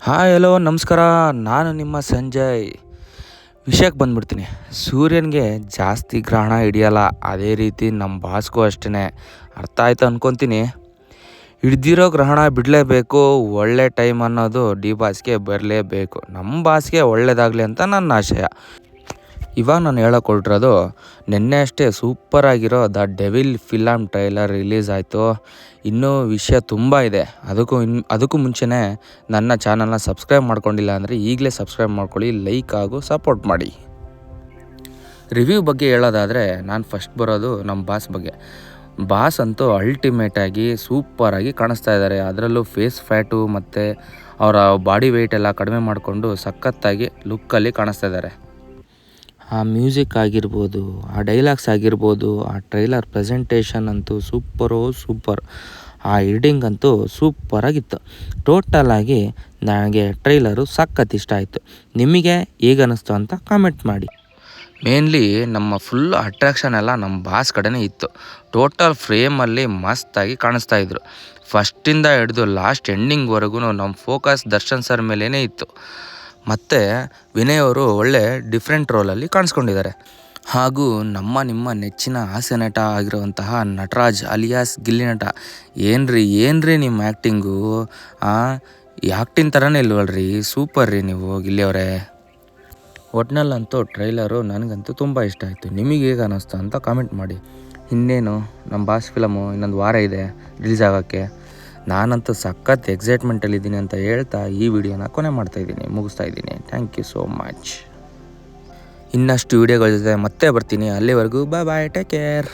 Hi, hello, ನಮಸ್ಕಾರ. ನಾನು ನಿಮ್ಮ ಸಂಜಯ್. ವಿಷಯಕ್ಕೆ ಬಂದ್ಬಿಡ್ತೀನಿ. ಸೂರ್ಯನಿಗೆ ಜಾಸ್ತಿ ಗ್ರಹಣ ಹಿಡಿಯಲ್ಲ. ಅದೇ ರೀತಿ ನಮ್ಮ ಬಾಸ್ಗೂ ಅಷ್ಟೇ ಅರ್ಥ ಆಯ್ತು ಅಂದ್ಕೊತೀನಿ ಹಿಡ್ದಿರೋ ಗ್ರಹಣ ಬಿಡಲೇಬೇಕು. ಒಳ್ಳೆ ಟೈಮ್ ಅನ್ನೋದು ಡಿ ಬಾಸ್ಗೆ ಬರಲೇಬೇಕು. ನಮ್ಮ ಬಾಸ್ಗೆ ಒಳ್ಳೆಯದಾಗಲಿ ಅಂತ ನನ್ನ ಆಶಯ. ಇವಾಗ ನಾನು ಹೇಳೋಕೆ ನಿನ್ನೆ ಅಷ್ಟೇ ಸೂಪರಾಗಿರೋ the Devil film trailer release ಆಯಿತು. ಇನ್ನೂ ವಿಷಯ ತುಂಬ ಇದೆ. ಅದಕ್ಕೂ ಇನ್, ಅದಕ್ಕೂ ಮುಂಚೆನೇ ನನ್ನ ಚಾನಲ್ನ ಸಬ್ಸ್ಕ್ರೈಬ್ ಮಾಡ್ಕೊಂಡಿಲ್ಲ ಅಂದರೆ ಈಗಲೇ ಸಬ್ಸ್ಕ್ರೈಬ್ ಮಾಡ್ಕೊಳ್ಳಿ, ಲೈಕ್ ಹಾಗೂ ಸಪೋರ್ಟ್ ಮಾಡಿ. ರಿವ್ಯೂ ಬಗ್ಗೆ ಹೇಳೋದಾದರೆ, ನಾನು ಫಸ್ಟ್ ಬರೋದು ನಮ್ಮ ಬಾಸ್ ಬಗ್ಗೆ. ಬಾಸ್ ಅಂತೂ ಅಲ್ಟಿಮೇಟಾಗಿ ಸೂಪರಾಗಿ ಕಾಣಿಸ್ತಾ ಇದ್ದಾರೆ. ಅದರಲ್ಲೂ ಫೇಸ್ ಫ್ಯಾಟು ಮತ್ತು ಅವರ ಬಾಡಿ ವೆಯ್ಟ್ ಎಲ್ಲ ಕಡಿಮೆ ಮಾಡಿಕೊಂಡು ಸಖತ್ತಾಗಿ ಲುಕ್ಕಲ್ಲಿ ಕಾಣಿಸ್ತಾ ಇದ್ದಾರೆ. ಆ ಮ್ಯೂಸಿಕ್ ಆಗಿರ್ಬೋದು, ಆ ಡೈಲಾಗ್ಸ್ ಆಗಿರ್ಬೋದು, ಆ ಟ್ರೈಲರ್ ಪ್ರೆಸೆಂಟೇಷನ್ ಅಂತೂ ಸೂಪರೋ ಸೂಪರ್. ಆ ಎಡಿಂಗ್ ಅಂತೂ ಸೂಪರಾಗಿತ್ತು ಟೋಟಲಾಗಿ ನನಗೆ ಟ್ರೈಲರು ಸಖತ್ ಇಷ್ಟ ಆಯಿತು. ನಿಮಗೆ ಈಗ ಅನ್ನಿಸ್ತು ಅಂತ ಕಾಮೆಂಟ್ ಮಾಡಿ. ಮೇನ್ಲಿ ನಮ್ಮ ಫುಲ್ ಅಟ್ರಾಕ್ಷನ್ ಎಲ್ಲ ನಮ್ಮ ಬಾಸ್ ಕಡೆನೇ ಇತ್ತು. ಟೋಟಲ್ ಫ್ರೇಮಲ್ಲಿ ಮಸ್ತಾಗಿ ಕಾಣಿಸ್ತಾ ಇದ್ರು. ಫಸ್ಟಿಂದ ಹಿಡಿದು ಲಾಸ್ಟ್ ಎಂಡಿಂಗ್ವರೆಗೂ ನಮ್ಮ ಫೋಕಸ್ ದರ್ಶನ್ ಸರ್ ಮೇಲೇ ಇತ್ತು. ಮತ್ತು ವಿನಯ್ ಅವರು ಒಳ್ಳೆ ಡಿಫ್ರೆಂಟ್ ರೋಲಲ್ಲಿ ಕಾಣಿಸ್ಕೊಂಡಿದ್ದಾರೆ. ಹಾಗೂ ನಮ್ಮ ನಿಮ್ಮ ನೆಚ್ಚಿನ ಹಾಸ್ಯ ನಟ ಆಗಿರುವಂತಹ ನಟರಾಜ್ ಅಲಿಯಾಸ್ ಗಿಲ್ಲಿ ನಟ. ಏನ್ರಿ ಏನ್ರಿ ನಿಮ್ಮ ಆ್ಯಕ್ಟಿಂಗು ಆ್ಯಕ್ಟಿಂಗ್ ಥರನೇ ಇಲ್ವಲ್ರಿ ಸೂಪರ್ ರೀ ನೀವು ಗಿಲ್ಲಿಯವರೇ ಒಟ್ನಲ್ಲಂತೂ ಟ್ರೈಲರು ನನಗಂತೂ ತುಂಬ ಇಷ್ಟ ಆಯಿತು. ನಿಮಗೆ ಹೇಗೆ ಅನ್ನಿಸ್ತು ಅಂತ ಕಾಮೆಂಟ್ ಮಾಡಿ. ಇನ್ನೇನು ನಮ್ಮ ಬಾಸ್ ಫಿಲಮು ಇನ್ನೊಂದು ವಾರ ಇದೆ ರಿಲೀಸ್ ಆಗೋಕ್ಕೆ. ನಾನಂತೂ ಸಖತ್ ಎಕ್ಸೈಟ್ಮೆಂಟಲ್ಲಿದ್ದೀನಿ ಅಂತ ಹೇಳ್ತಾ ಈ ವಿಡಿಯೋನ ಕೊನೆ ಮಾಡ್ತಾ ಇದ್ದೀನಿ, ಮುಗಿಸ್ತಾ ಇದ್ದೀನಿ. ಥ್ಯಾಂಕ್ ಯು ಸೋ ಮಚ್ ಇನ್ನಷ್ಟು ವಿಡಿಯೋಗಳ ಜೊತೆ ಮತ್ತೆ ಬರ್ತೀನಿ. ಅಲ್ಲಿವರೆಗೂ ಬಾಯ್ ಬಾಯ್ ಟೇಕ್ ಕೇರ್